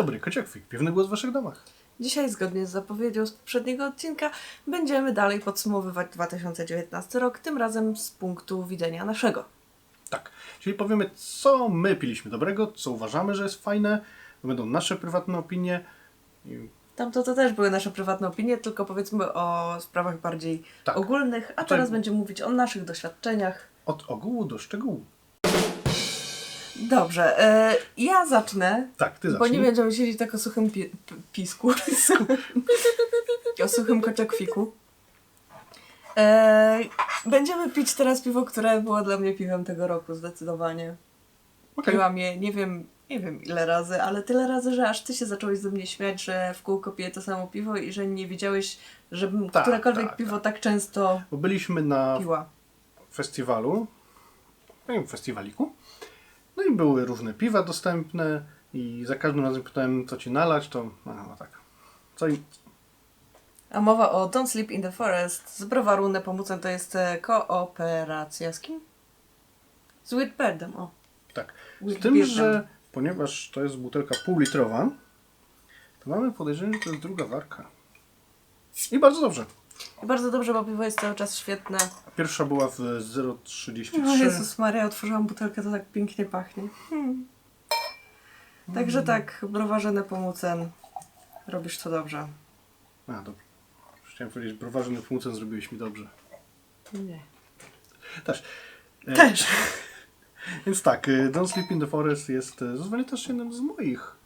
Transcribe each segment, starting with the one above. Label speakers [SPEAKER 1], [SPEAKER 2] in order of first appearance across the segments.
[SPEAKER 1] dobry, Kociakwik, piwny głos w waszych domach.
[SPEAKER 2] Dzisiaj, zgodnie z zapowiedzią z poprzedniego odcinka, będziemy dalej podsumowywać 2019 rok, tym razem z punktu widzenia naszego.
[SPEAKER 1] Tak, czyli powiemy, co my piliśmy dobrego, co uważamy, że jest fajne, to będą nasze prywatne opinie.
[SPEAKER 2] Tamto to też były nasze prywatne opinie, tylko powiedzmy o sprawach bardziej
[SPEAKER 1] Tak.
[SPEAKER 2] ogólnych, a
[SPEAKER 1] Tutaj-
[SPEAKER 2] teraz będziemy mówić o naszych doświadczeniach.
[SPEAKER 1] od ogółu do szczegółu.
[SPEAKER 2] Dobrze, e, ja zacznę,
[SPEAKER 1] Tak, ty
[SPEAKER 2] bo
[SPEAKER 1] zacznij.
[SPEAKER 2] nie będziemy siedzieć tak o suchym pi- pisku, o suchym koczekwiku. E, będziemy pić teraz piwo, które było dla mnie piwem tego roku, zdecydowanie.
[SPEAKER 1] Okej.
[SPEAKER 2] Piłam je, nie wiem, nie wiem ile razy, ale tyle razy, że aż ty się zacząłeś ze mnie śmiać, że w kółko piję to samo piwo i że nie wiedziałeś, żebym
[SPEAKER 1] Tak,
[SPEAKER 2] którekolwiek
[SPEAKER 1] tak,
[SPEAKER 2] piwo tak często
[SPEAKER 1] Bo byliśmy na
[SPEAKER 2] piła.
[SPEAKER 1] festiwalu, nie wiem, festiwaliku, no i były różne piwa dostępne i za każdym razem pytałem, co ci nalać, to no, no tak. Co im...
[SPEAKER 2] A mowa o Don't Sleep in the Forest z browaru Nepomucen to jest e, kooperacja z kim? Z Whitbirdem, o.
[SPEAKER 1] Tak. Z tym, że ponieważ to jest butelka półlitrowa, to mamy podejrzenie, że to jest druga warka. I bardzo dobrze.
[SPEAKER 2] I bardzo dobrze, bo piwo jest cały czas świetne.
[SPEAKER 1] Pierwsza była w 0,33.
[SPEAKER 2] O Jezus Maria, otworzyłam butelkę, to tak pięknie pachnie. Hmm. Także tak, browarze Nepomucen, robisz to dobrze.
[SPEAKER 1] A, dobrze. Chciałem powiedzieć, browarze Nepomucen zrobiłeś mi dobrze.
[SPEAKER 2] Nie.
[SPEAKER 1] Też. E,
[SPEAKER 2] Też.
[SPEAKER 1] Więc tak, y, Don't Sleep in the Forest jest e, zazwyczaj też jednym z moich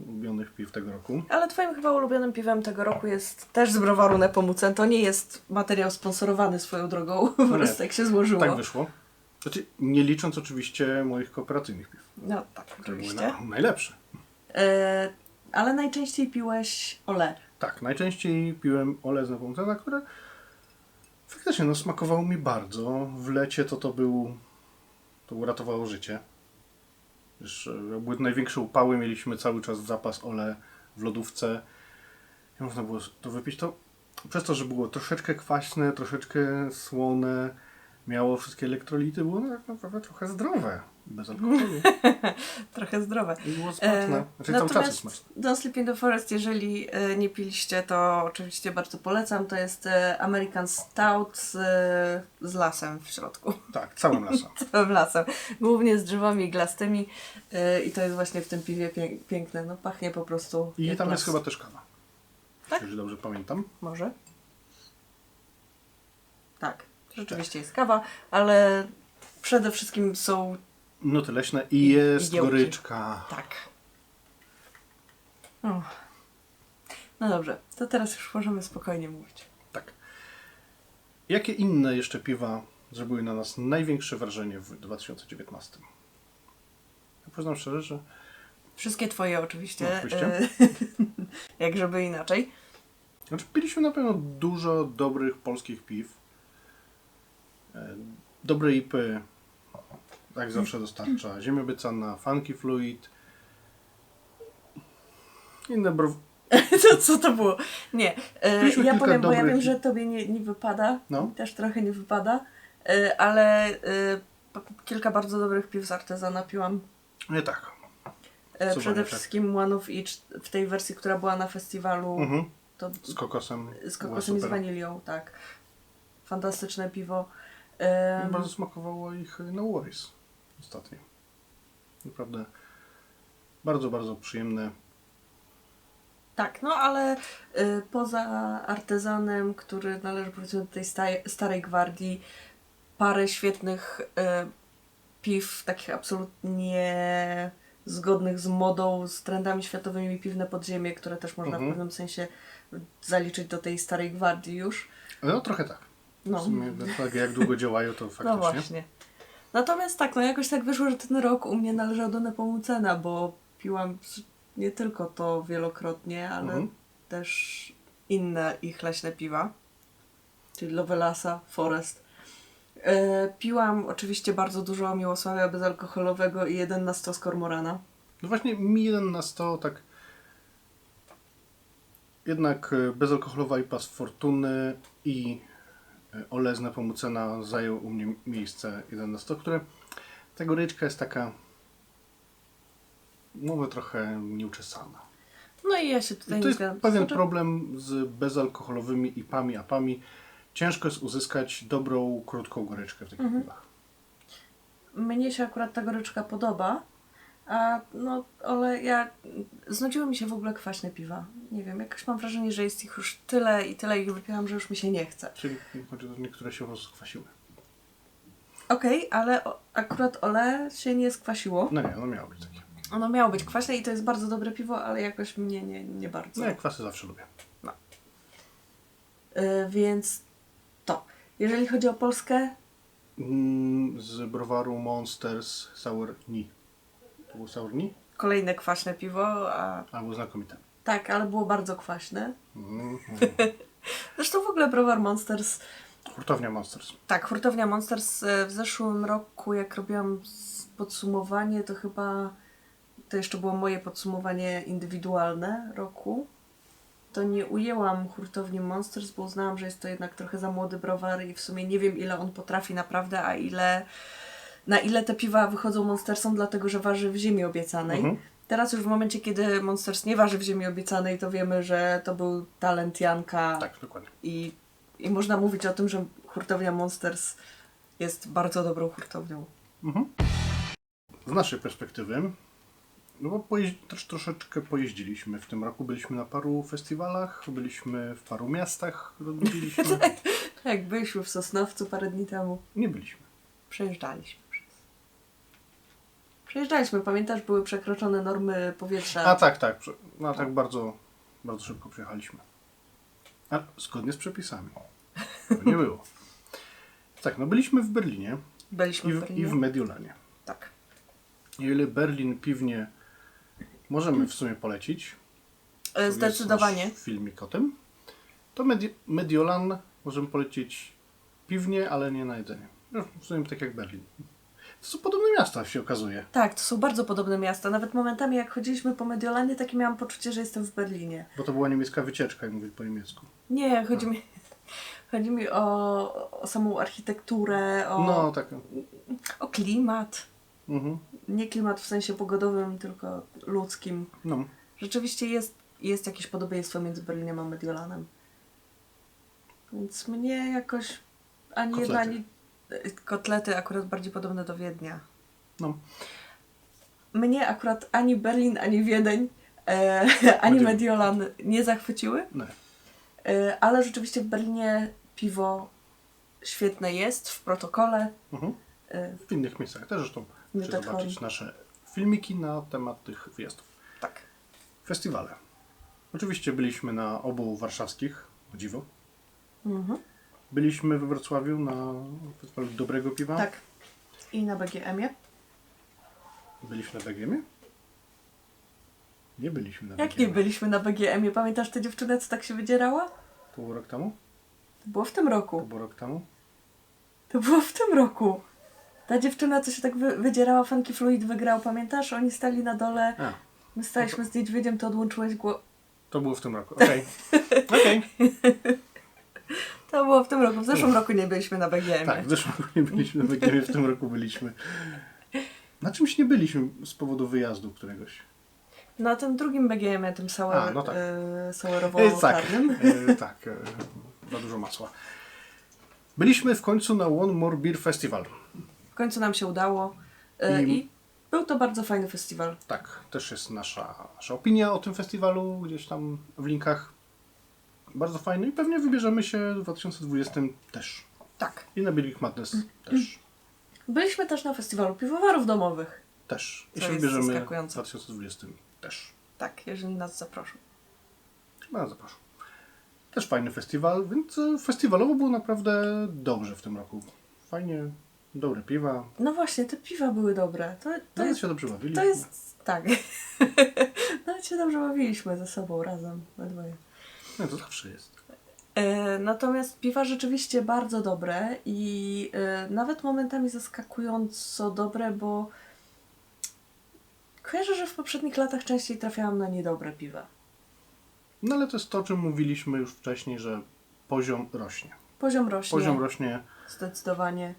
[SPEAKER 1] ulubionych piw tego roku.
[SPEAKER 2] Ale twoim chyba ulubionym piwem tego roku jest też z browaru Nepomucen. To nie jest materiał sponsorowany swoją drogą, po prostu tak się złożyło.
[SPEAKER 1] Tak wyszło. Znaczy, nie licząc oczywiście moich kooperacyjnych piw,
[SPEAKER 2] No tak,
[SPEAKER 1] które były
[SPEAKER 2] oczywiście.
[SPEAKER 1] na, najlepsze.
[SPEAKER 2] E, ale najczęściej piłeś ole.
[SPEAKER 1] Tak, najczęściej piłem ole z Nepomucena, które faktycznie no, smakowało mi bardzo. W lecie to to był, to uratowało życie. Wiesz, e, były największe upały, mieliśmy cały czas zapas ole w lodówce. I można było to wypić. To przez to, że było troszeczkę kwaśne, troszeczkę słone, miało wszystkie elektrolity, było no, tak naprawdę trochę zdrowe. Bez alkoholu.
[SPEAKER 2] Trochę zdrowe.
[SPEAKER 1] I było smaczne.
[SPEAKER 2] E,
[SPEAKER 1] Znaczy cały czas jest smaczne.
[SPEAKER 2] Don't Sleep in the Forest, jeżeli e, nie piliście, to oczywiście bardzo polecam. To jest e, American Stout z, z lasem w środku.
[SPEAKER 1] Tak, całym lasem.
[SPEAKER 2] Całym lasem. Głównie z drzewami iglastymi. E, I to jest właśnie w tym piwie pię- piękne. No pachnie po prostu
[SPEAKER 1] I tam
[SPEAKER 2] las.
[SPEAKER 1] jest chyba też kawa.
[SPEAKER 2] Tak?
[SPEAKER 1] Jeżeli dobrze pamiętam.
[SPEAKER 2] Może? Tak. Rzeczywiście jest kawa, ale przede wszystkim są
[SPEAKER 1] Nuty leśne i jest
[SPEAKER 2] giełki.
[SPEAKER 1] goryczka.
[SPEAKER 2] Tak. O. No dobrze, to teraz już możemy spokojnie mówić.
[SPEAKER 1] Tak. Jakie inne jeszcze piwa zrobiły na nas największe wrażenie w 2019? Ja przyznam szczerze, że
[SPEAKER 2] Wszystkie twoje oczywiście.
[SPEAKER 1] No, oczywiście.
[SPEAKER 2] Jak żeby inaczej.
[SPEAKER 1] znaczy, piliśmy na pewno dużo dobrych polskich piw. E, Dobre IPy, jak zawsze dostarcza Ziemia Obiecana, Funky Fluid. Inne brow...
[SPEAKER 2] To co to było? Nie. E, ja powiem, bo ja
[SPEAKER 1] dobrych-
[SPEAKER 2] wiem, że tobie nie, nie wypada.
[SPEAKER 1] No.
[SPEAKER 2] Też trochę nie wypada. E, Ale kilka bardzo dobrych piw z artezana piłam.
[SPEAKER 1] Nie tak.
[SPEAKER 2] Przede
[SPEAKER 1] pamiętasz?
[SPEAKER 2] wszystkim One of Each w tej wersji, która była na festiwalu.
[SPEAKER 1] Mhm.
[SPEAKER 2] To
[SPEAKER 1] Z kokosem.
[SPEAKER 2] z kokosem i z wanilią, tak. Fantastyczne piwo. Em,
[SPEAKER 1] Bardzo smakowało ich na Warris ostatnio. Naprawdę bardzo, bardzo przyjemne.
[SPEAKER 2] Tak, no ale y, poza artezanem, który należy powiedzmy do tej staj, starej gwardii, parę świetnych y, piw, takich absolutnie zgodnych z modą, z trendami światowymi, piwne podziemie, które też można
[SPEAKER 1] Mhm.
[SPEAKER 2] w pewnym sensie zaliczyć do tej starej gwardii już.
[SPEAKER 1] No trochę tak. W
[SPEAKER 2] No,
[SPEAKER 1] sumie tak jak długo działają, to faktycznie.
[SPEAKER 2] no właśnie. Natomiast tak, no jakoś tak wyszło, że ten rok u mnie należał do Nepomucena, bo piłam nie tylko to wielokrotnie, ale
[SPEAKER 1] Mhm.
[SPEAKER 2] też inne ich leśne piwa, czyli Lovelasa, Forest. E, piłam oczywiście bardzo dużo miłosławia bezalkoholowego i jeden na sto z Kormorana.
[SPEAKER 1] No właśnie mi jeden na 100 tak jednak e, bezalkoholowa IPA z Fortuny i e, Ole z Nepomucena zajął u mnie miejsce 1 na 100, które ta goryczka jest taka Mówię trochę nieuczesana.
[SPEAKER 2] No i ja się tutaj
[SPEAKER 1] I to jest
[SPEAKER 2] zgadzam.
[SPEAKER 1] pewien
[SPEAKER 2] Znaczy,
[SPEAKER 1] problem z bezalkoholowymi IPami, APami. Ciężko jest uzyskać dobrą, krótką goryczkę w takich
[SPEAKER 2] Mhm.
[SPEAKER 1] piwach.
[SPEAKER 2] Mnie się akurat ta goryczka podoba, a no, ale ja... Znudziło mi się w ogóle kwaśne piwa. Nie wiem, jakoś mam wrażenie, że jest ich już tyle i tyle ich wypiłam, że już mi się nie chce.
[SPEAKER 1] Czyli chodzi o to, niektóre się skwasiły.
[SPEAKER 2] Okej, ale o, akurat ole się nie skwasiło.
[SPEAKER 1] No nie, no miało być takie.
[SPEAKER 2] Ono miało być kwaśne i to jest bardzo dobre piwo, ale jakoś mnie nie, nie bardzo.
[SPEAKER 1] No ja kwasy zawsze lubię.
[SPEAKER 2] Y, więc to. Jeżeli chodzi o Polskę,
[SPEAKER 1] Mm, z browaru Monsters Sour Ni.
[SPEAKER 2] Kolejne kwaśne piwo, a
[SPEAKER 1] A, był znakomite.
[SPEAKER 2] tak, ale było bardzo kwaśne.
[SPEAKER 1] Mm, mm.
[SPEAKER 2] Zresztą w ogóle browar Monsters,
[SPEAKER 1] Hurtownia Monsters.
[SPEAKER 2] tak, hurtownia Monsters y, w zeszłym roku, jak robiłam podsumowanie, to chyba to jeszcze było moje podsumowanie indywidualne roku. To nie ujęłam hurtowni Monsters, bo uznałam, że jest to jednak trochę za młody browar i w sumie nie wiem, ile on potrafi naprawdę, a ile na ile te piwa wychodzą Monstersom, dlatego że waży w ziemi obiecanej.
[SPEAKER 1] Mhm.
[SPEAKER 2] Teraz już w momencie, kiedy Monsters nie waży w ziemi obiecanej, to wiemy, że to był talent Janka
[SPEAKER 1] Tak, dokładnie.
[SPEAKER 2] i, i można mówić o tym, że hurtownia Monsters jest bardzo dobrą hurtownią.
[SPEAKER 1] Mhm. Z naszej perspektywy, no bo pojeździ- też troszeczkę pojeździliśmy w tym roku. Byliśmy na paru festiwalach, byliśmy w paru miastach.
[SPEAKER 2] Jak byliśmy w Sosnowcu parę dni temu,
[SPEAKER 1] Nie byliśmy.
[SPEAKER 2] przejeżdżaliśmy. Przejeżdżaliśmy, pamiętasz, były przekroczone normy powietrza.
[SPEAKER 1] A tak, tak. No tak bardzo, bardzo szybko przyjechaliśmy. A zgodnie z przepisami. To nie było. Tak, no byliśmy w Berlinie i
[SPEAKER 2] Byliśmy w
[SPEAKER 1] w,
[SPEAKER 2] Berlinie.
[SPEAKER 1] i w Mediolanie.
[SPEAKER 2] Tak.
[SPEAKER 1] I ile Berlin piwnie możemy w sumie polecić,
[SPEAKER 2] E, Zdecydowanie.
[SPEAKER 1] filmik o tym, to Medi- Mediolan możemy polecić piwnie, ale nie na jedzenie. No, w sumie tak jak Berlin. To są podobne miasta, się okazuje.
[SPEAKER 2] Tak, to są bardzo podobne miasta. Nawet momentami, jak chodziliśmy po Mediolanie, takie miałam poczucie, że jestem w Berlinie.
[SPEAKER 1] Bo to była niemiecka wycieczka i mówili po niemiecku.
[SPEAKER 2] Nie, chodzi mi, chodzi mi o, o samą architekturę, o,
[SPEAKER 1] No, tak.
[SPEAKER 2] o klimat.
[SPEAKER 1] Mhm.
[SPEAKER 2] Nie klimat w sensie pogodowym, tylko ludzkim.
[SPEAKER 1] No.
[SPEAKER 2] Rzeczywiście jest, jest jakieś podobieństwo między Berlinem a Mediolanem. Więc mnie jakoś ani jedna,
[SPEAKER 1] Kotlety.
[SPEAKER 2] ani kotlety akurat bardziej podobne do Wiednia.
[SPEAKER 1] No.
[SPEAKER 2] Mnie akurat ani Berlin, ani Wiedeń, e, ani
[SPEAKER 1] Mediolan.
[SPEAKER 2] Nie zachwyciły.
[SPEAKER 1] Nie.
[SPEAKER 2] E, ale rzeczywiście w Berlinie piwo świetne jest w protokole.
[SPEAKER 1] Mhm.
[SPEAKER 2] E,
[SPEAKER 1] W innych miejscach też zresztą. Chcę
[SPEAKER 2] tak
[SPEAKER 1] zobaczyć nasze filmiki na temat tych wyjazdów.
[SPEAKER 2] tak.
[SPEAKER 1] Festiwale. Oczywiście byliśmy na obu warszawskich, o dziwo.
[SPEAKER 2] Mhm.
[SPEAKER 1] Byliśmy we Wrocławiu na festiwalu dobrego piwa.
[SPEAKER 2] Tak. I na BGM-ie.
[SPEAKER 1] Byliśmy na BGM-ie? Nie byliśmy na
[SPEAKER 2] Jak
[SPEAKER 1] BGM-ie.
[SPEAKER 2] nie byliśmy na BGM-ie? Pamiętasz tę dziewczynę, co tak się wydzierała?
[SPEAKER 1] To było rok temu?
[SPEAKER 2] To było w tym
[SPEAKER 1] To
[SPEAKER 2] roku.
[SPEAKER 1] było rok temu?
[SPEAKER 2] To było w tym roku. Ta dziewczyna, co się tak wy, wydzierała, Funky Fluid wygrał, pamiętasz? Oni stali na dole,
[SPEAKER 1] A,
[SPEAKER 2] my staliśmy z niedźwiedziem, to odłączyłeś głowę.
[SPEAKER 1] to było w tym roku. Okej. Okej.
[SPEAKER 2] To było w tym roku. W zeszłym roku nie byliśmy na BGM.
[SPEAKER 1] Tak, w zeszłym roku nie byliśmy na BGM-ie, w tym roku byliśmy. Na czymś nie byliśmy z powodu wyjazdu któregoś.
[SPEAKER 2] Na tym drugim BGM-ie, tym sour,
[SPEAKER 1] no tak.
[SPEAKER 2] e,
[SPEAKER 1] E, tak,
[SPEAKER 2] sourowo-czarnym.
[SPEAKER 1] e, tak. E, za dużo masła. Byliśmy w końcu na One More Beer Festival.
[SPEAKER 2] W końcu nam się udało e,
[SPEAKER 1] I-
[SPEAKER 2] i był to bardzo fajny festiwal.
[SPEAKER 1] Tak, też jest nasza, nasza opinia o tym festiwalu gdzieś tam w linkach. Bardzo fajny i pewnie wybierzemy się w 2020 też.
[SPEAKER 2] Tak.
[SPEAKER 1] I na Beer Madness też.
[SPEAKER 2] Byliśmy też na festiwalu piwowarów domowych.
[SPEAKER 1] Też. I się wybierzemy w
[SPEAKER 2] zaskakujące.
[SPEAKER 1] 2020 też.
[SPEAKER 2] Tak, jeżeli nas zaproszą.
[SPEAKER 1] No, zapraszam. Też fajny festiwal, więc e, festiwalowo było naprawdę dobrze w tym roku. Fajnie, dobre piwa.
[SPEAKER 2] No właśnie, te piwa były dobre. To, to,
[SPEAKER 1] Nawet
[SPEAKER 2] jest,
[SPEAKER 1] się dobrze bawili.
[SPEAKER 2] to jest... Tak. Nawet się dobrze bawiliśmy ze sobą razem, we dwoje.
[SPEAKER 1] No, to zawsze jest.
[SPEAKER 2] E, natomiast piwa rzeczywiście bardzo dobre i e, nawet momentami zaskakująco dobre, bo kojarzę, że w poprzednich latach częściej trafiałam na niedobre piwa.
[SPEAKER 1] No ale to jest to, o czym mówiliśmy już wcześniej, że poziom rośnie.
[SPEAKER 2] Poziom rośnie.
[SPEAKER 1] Poziom rośnie.
[SPEAKER 2] Zdecydowanie.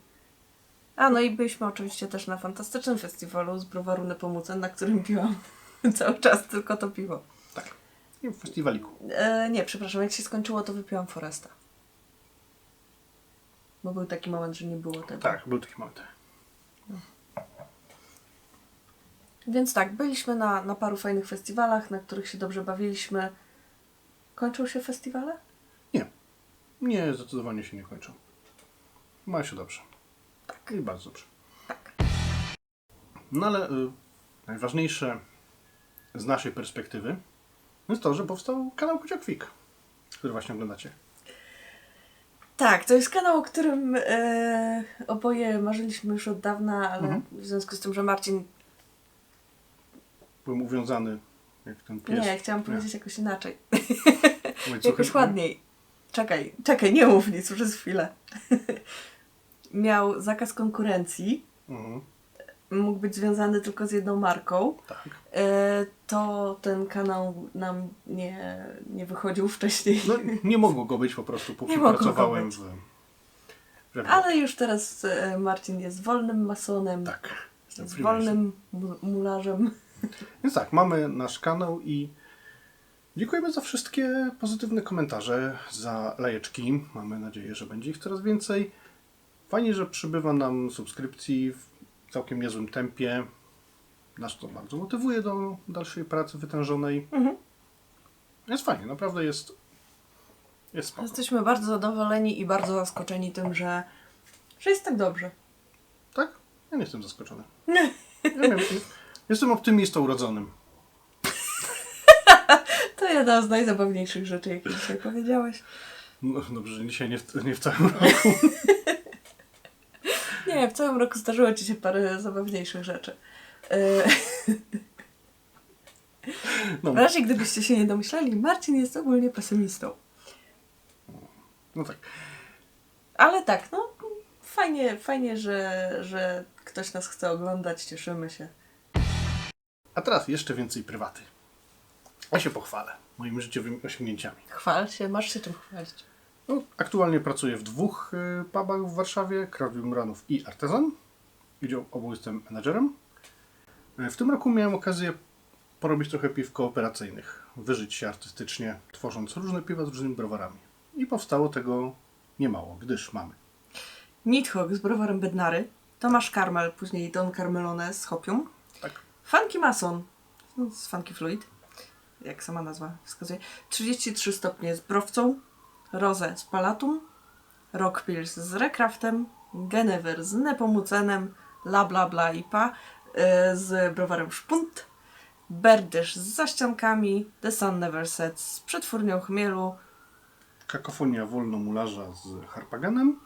[SPEAKER 2] A no i byliśmy oczywiście też na fantastycznym festiwalu z browaru Nepomucen, na którym piłam cały czas tylko to piwo.
[SPEAKER 1] Tak. I w festiwaliku.
[SPEAKER 2] E, nie, przepraszam, jak się skończyło, to wypiłam Foresta. Bo był taki moment, że nie było tego.
[SPEAKER 1] Tak, był taki moment.
[SPEAKER 2] Więc tak, byliśmy na, na paru fajnych festiwalach, na których się dobrze bawiliśmy. Kończą się festiwale?
[SPEAKER 1] Nie. Nie, zdecydowanie się nie kończą. Ma się dobrze. Tak. I bardzo dobrze.
[SPEAKER 2] Tak.
[SPEAKER 1] No ale y, najważniejsze z naszej perspektywy jest to, że powstał kanał Kuciakwik, który właśnie oglądacie.
[SPEAKER 2] Tak, to jest kanał, o którym e, oboje marzyliśmy już od dawna, ale
[SPEAKER 1] Mhm.
[SPEAKER 2] w związku z tym, że Marcin.
[SPEAKER 1] Byłem uwiązany jak ten pies.
[SPEAKER 2] Nie, chciałam powiedzieć jakoś inaczej. Jakoś ładniej. Czekaj, czekaj, nie mów nic przez chwilę. Miał zakaz konkurencji,
[SPEAKER 1] Mhm.
[SPEAKER 2] Mógł być związany tylko z jedną marką.
[SPEAKER 1] Tak.
[SPEAKER 2] E, to ten kanał nam nie, nie wychodził wcześniej.
[SPEAKER 1] No, nie mogło go być po prostu, póki
[SPEAKER 2] Nie
[SPEAKER 1] pracowałem w... w
[SPEAKER 2] Ale już teraz e, Marcin jest wolnym masonem,
[SPEAKER 1] Tak.
[SPEAKER 2] jest wolnym mu- mularzem.
[SPEAKER 1] Więc tak, mamy nasz kanał i dziękujemy za wszystkie pozytywne komentarze, za lajeczki. Mamy nadzieję, że będzie ich coraz więcej. Fajnie, że przybywa nam subskrypcji całkiem niezłym tempie. Nas to bardzo motywuje do dalszej pracy wytężonej.
[SPEAKER 2] Mhm.
[SPEAKER 1] Jest fajnie, naprawdę jest, jest spoko.
[SPEAKER 2] Jesteśmy bardzo zadowoleni i bardzo zaskoczeni tym, że, że jest tak dobrze.
[SPEAKER 1] Tak? Ja nie jestem zaskoczony. Ja wiem, jestem optymistą urodzonym.
[SPEAKER 2] To jedna z najzabawniejszych rzeczy, jakie dzisiaj powiedziałeś.
[SPEAKER 1] No, dobrze, że dzisiaj nie w, nie w całym roku.
[SPEAKER 2] Nie, w całym roku zdarzyło ci się parę zabawniejszych rzeczy. E,
[SPEAKER 1] No,
[SPEAKER 2] W razie gdybyście się nie domyśleli, Marcin jest ogólnie pesymistą.
[SPEAKER 1] no tak.
[SPEAKER 2] Ale tak, no fajnie, fajnie że, że ktoś nas chce oglądać, cieszymy się.
[SPEAKER 1] A teraz jeszcze więcej prywaty. Ja się pochwalę moimi życiowymi osiągnięciami.
[SPEAKER 2] Chwal się, masz się czym chwalić.
[SPEAKER 1] No, aktualnie pracuję w dwóch y, pubach w Warszawie, Krawiu Muranów i Artezan, gdzie obu jestem menadżerem. Y, W tym roku miałem okazję porobić trochę piw kooperacyjnych, wyżyć się artystycznie, tworząc różne piwa z różnymi browarami. I powstało tego niemało, gdyż mamy.
[SPEAKER 2] Nidhogg z browarem Bednary, Tomasz Karmel, później Don Carmelone z Hopium,
[SPEAKER 1] tak,
[SPEAKER 2] Funky Mason no, z Funky Fluid, jak sama nazwa wskazuje, 33 stopnie z browcą, Rosę z Palatum, Rock Pills z Recraftem, Genever z Nepomucenem, La Bla Bla IPA y, z browarem Szpunt, Berdysz z zaściankami, The Sun Never Sets z przetwórnią chmielu,
[SPEAKER 1] kakofonia wolnomularza z Harpaganem.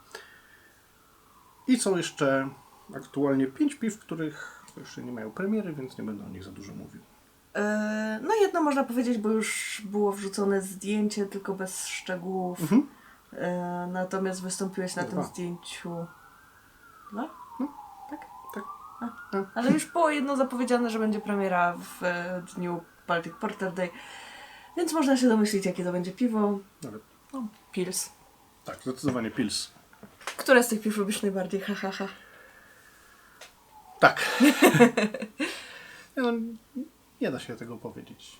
[SPEAKER 1] I są jeszcze aktualnie pięć piw, których jeszcze nie mają premiery, więc nie będę o nich za dużo mówił.
[SPEAKER 2] E, No jedno można powiedzieć, bo już było wrzucone zdjęcie, tylko bez szczegółów.
[SPEAKER 1] Mhm.
[SPEAKER 2] E, Natomiast wystąpiłeś na tym
[SPEAKER 1] Dwa.
[SPEAKER 2] zdjęciu. Dwa?
[SPEAKER 1] No.
[SPEAKER 2] Tak?
[SPEAKER 1] Tak.
[SPEAKER 2] A.
[SPEAKER 1] No.
[SPEAKER 2] Ale już było jedno zapowiedziane, że będzie premiera w e, dniu Baltic Porter Day. Więc można się domyślić, jakie to będzie piwo.
[SPEAKER 1] Ale,
[SPEAKER 2] No, Pils.
[SPEAKER 1] tak, zdecydowanie Pils.
[SPEAKER 2] Które z tych piw lubisz najbardziej? Ha, ha, ha.
[SPEAKER 1] Tak. no, nie da się tego powiedzieć.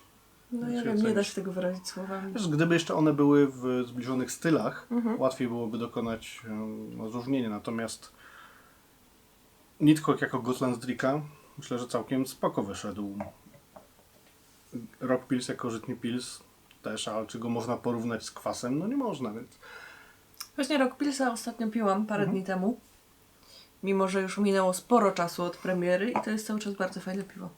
[SPEAKER 2] No ja wiem, nie da się tego wyrazić słowami.
[SPEAKER 1] Wiesz, gdyby jeszcze one były w zbliżonych stylach,
[SPEAKER 2] Mhm.
[SPEAKER 1] łatwiej byłoby dokonać rozróżnienia. Natomiast Nidhogg jako Gotlandsdrika myślę, że całkiem spoko wyszedł. Rock Pils jako żytni Pils też, ale czy go można porównać z kwasem? No nie można, więc
[SPEAKER 2] Właśnie Rock Pilsa ostatnio piłam parę
[SPEAKER 1] Mhm.
[SPEAKER 2] dni temu. Mimo, że już minęło sporo czasu od premiery i to jest cały czas bardzo fajne piwo.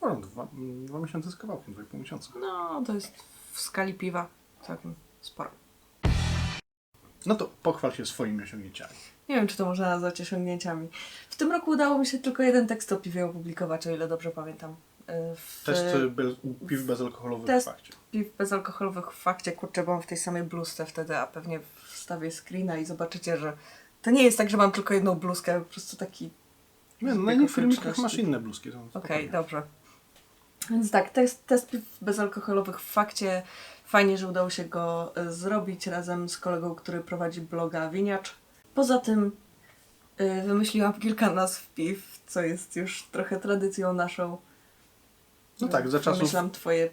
[SPEAKER 1] Sporo, dwa, dwa miesiące z kawałkiem, dwa i pół miesiąca.
[SPEAKER 2] No, to jest w skali piwa całkiem sporo.
[SPEAKER 1] No to pochwal się swoimi osiągnięciami.
[SPEAKER 2] Nie wiem, czy to można nazwać osiągnięciami. W tym roku udało mi się tylko jeden tekst o piwie opublikować, o ile dobrze pamiętam. Y, W
[SPEAKER 1] Test y, be, piw bezalkoholowych
[SPEAKER 2] test-
[SPEAKER 1] w fakcie.
[SPEAKER 2] piw bezalkoholowych w fakcie, kurczę, byłam w tej samej bluzce wtedy, a pewnie wstawię screena i zobaczycie, że to nie jest tak, że mam tylko jedną bluzkę, po prostu taki
[SPEAKER 1] Nie, no, na innych filmikach masz inne bluzki.
[SPEAKER 2] Okej,
[SPEAKER 1] spokojnie.
[SPEAKER 2] dobrze. Więc tak, test, test piw bezalkoholowych w fakcie. Fajnie, że udało się go y, zrobić razem z kolegą, który prowadzi bloga Winiacz. Poza tym y, wymyśliłam kilka nazw piw, co jest już trochę tradycją naszą.
[SPEAKER 1] No tak, za czasów
[SPEAKER 2] Myślam twoje...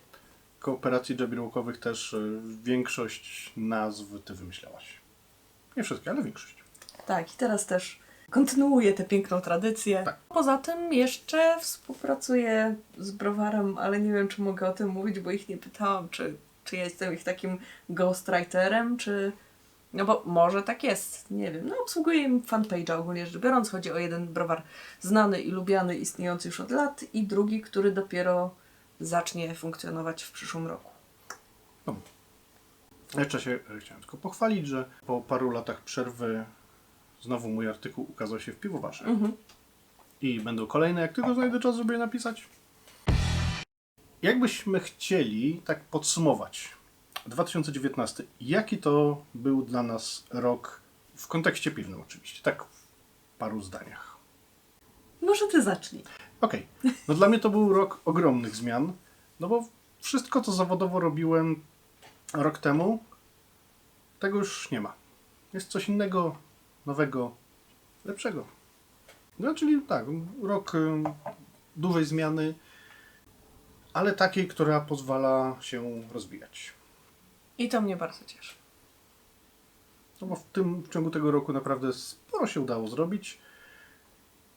[SPEAKER 1] kooperacji jabberwockowych też y, większość nazw ty wymyślałaś. Nie wszystkie, ale większość.
[SPEAKER 2] Tak, i teraz też kontynuuję tę piękną tradycję.
[SPEAKER 1] Tak.
[SPEAKER 2] Poza tym jeszcze współpracuję z browarem, ale nie wiem, czy mogę o tym mówić, bo ich nie pytałam, czy, czy ja jestem ich takim ghostwriterem, czy... No bo może tak jest, nie wiem. No obsługuję im fanpage'a ogólnie rzecz biorąc. Chodzi o jeden browar znany i lubiany, istniejący już od lat i drugi, który dopiero zacznie funkcjonować w przyszłym roku.
[SPEAKER 1] Jeszcze się chciałem tylko pochwalić, że po paru latach przerwy znowu mój artykuł ukazał się w piwowarze.
[SPEAKER 2] Mhm.
[SPEAKER 1] I będą kolejne, jak tylko znajdę czas, żeby je napisać. Jakbyśmy chcieli tak podsumować 2019, jaki to był dla nas rok w kontekście piwnym oczywiście, tak w paru zdaniach.
[SPEAKER 2] Może ty zacznij.
[SPEAKER 1] Okej, no dla mnie to był rok ogromnych zmian, no bo wszystko, co zawodowo robiłem rok temu, tego już nie ma. Jest coś innego, nowego, lepszego. No czyli tak, rok y, dużej zmiany, ale takiej, która pozwala się rozwijać.
[SPEAKER 2] I to mnie bardzo cieszy.
[SPEAKER 1] No bo w tym w ciągu tego roku naprawdę sporo się udało zrobić.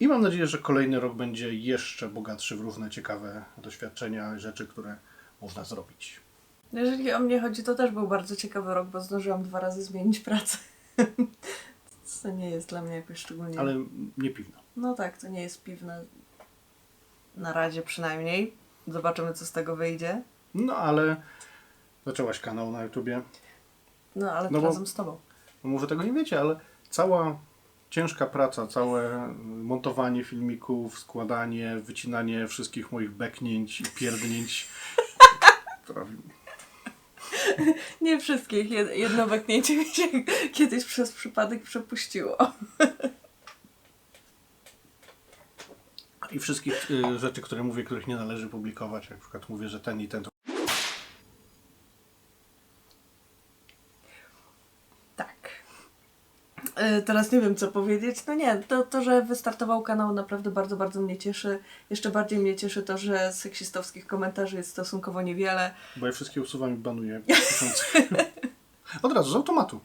[SPEAKER 1] I mam nadzieję, że kolejny rok będzie jeszcze bogatszy w różne ciekawe doświadczenia, rzeczy, które można zrobić.
[SPEAKER 2] Jeżeli o mnie chodzi, to też był bardzo ciekawy rok, bo zdążyłam dwa razy zmienić pracę. Co nie jest dla mnie jakoś szczególnie.
[SPEAKER 1] Ale nie piwno.
[SPEAKER 2] No tak, to nie jest piwne. Na razie przynajmniej. Zobaczymy, co z tego wyjdzie.
[SPEAKER 1] No ale zaczęłaś kanał na YouTubie.
[SPEAKER 2] No ale
[SPEAKER 1] No
[SPEAKER 2] to
[SPEAKER 1] bo-
[SPEAKER 2] razem z tobą.
[SPEAKER 1] No może tego nie wiecie, ale cała ciężka praca, całe montowanie filmików, składanie, wycinanie wszystkich moich beknięć i pierdnięć.
[SPEAKER 2] Nie wszystkich. Jed- Jedno beknięcie mi się kiedyś przez przypadek przepuściło.
[SPEAKER 1] I wszystkich y, rzeczy, które mówię, których nie należy publikować. Jak na przykład mówię, że ten i ten to
[SPEAKER 2] Tak. E, Teraz nie wiem, co powiedzieć. No nie, to, to, że wystartował kanał naprawdę bardzo, bardzo mnie cieszy. Jeszcze bardziej mnie cieszy to, że seksistowskich komentarzy jest stosunkowo niewiele.
[SPEAKER 1] Bo ja wszystkie usuwam i banuję. Od razu, z automatu.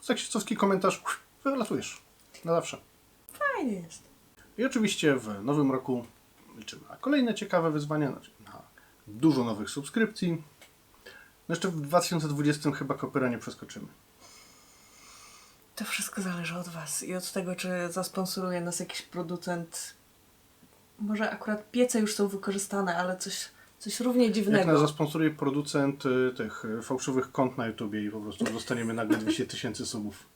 [SPEAKER 1] Seksistowski komentarz, wylatujesz. Na zawsze.
[SPEAKER 2] Fajnie jest.
[SPEAKER 1] I oczywiście w nowym roku liczymy na kolejne ciekawe wyzwania, na dużo nowych subskrypcji. No jeszcze w 2020 chyba kopera nie przeskoczymy.
[SPEAKER 2] To wszystko zależy od Was i od tego, czy zasponsoruje nas jakiś producent. Może akurat piece już są wykorzystane, ale coś, coś równie
[SPEAKER 1] Jak nas
[SPEAKER 2] dziwnego.
[SPEAKER 1] zasponsoruje producent y, tych y, fałszywych kont na YouTubie i po prostu dostaniemy nagle 200 tysięcy subów.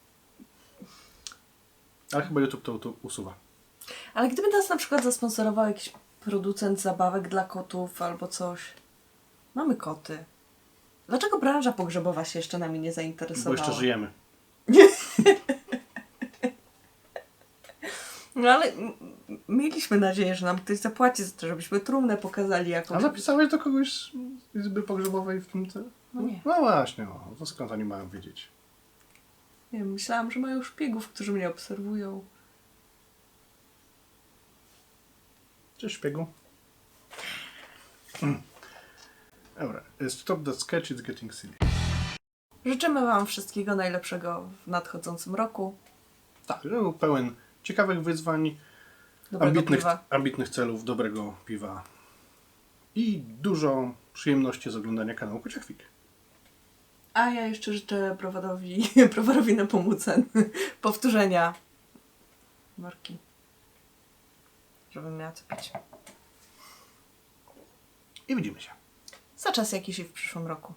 [SPEAKER 1] Ale chyba YouTube to, to usuwa.
[SPEAKER 2] Ale gdyby nas na przykład zasponsorował jakiś producent zabawek dla kotów albo coś. Mamy koty. Dlaczego branża pogrzebowa się jeszcze nami nie
[SPEAKER 1] Bo
[SPEAKER 2] zainteresowała?
[SPEAKER 1] jeszcze żyjemy.
[SPEAKER 2] No ale mieliśmy nadzieję, że nam ktoś zapłaci za to, żebyśmy trumnę pokazali jakąś.
[SPEAKER 1] A zapisałeś do kogoś z izby pogrzebowej w tym celu?
[SPEAKER 2] No nie.
[SPEAKER 1] No właśnie, no. to skąd oni mają wiedzieć?
[SPEAKER 2] Nie wiem, myślałam, że mają szpiegów, którzy mnie obserwują.
[SPEAKER 1] Cześć szpiegu. Dobra, stop that sketch, it's getting silly.
[SPEAKER 2] Życzymy Wam wszystkiego najlepszego w nadchodzącym roku.
[SPEAKER 1] Tak, był pełen ciekawych wyzwań,
[SPEAKER 2] Dobrego
[SPEAKER 1] ambitnych,
[SPEAKER 2] piwa.
[SPEAKER 1] ambitnych celów, dobrego piwa i dużo przyjemności z oglądania kanału Kociachwik.
[SPEAKER 2] A ja jeszcze życzę browarowi, browarowi na pomócen powtórzenia marki. Żebym miała co pić.
[SPEAKER 1] I widzimy się.
[SPEAKER 2] Za czas jakiś i w przyszłym roku.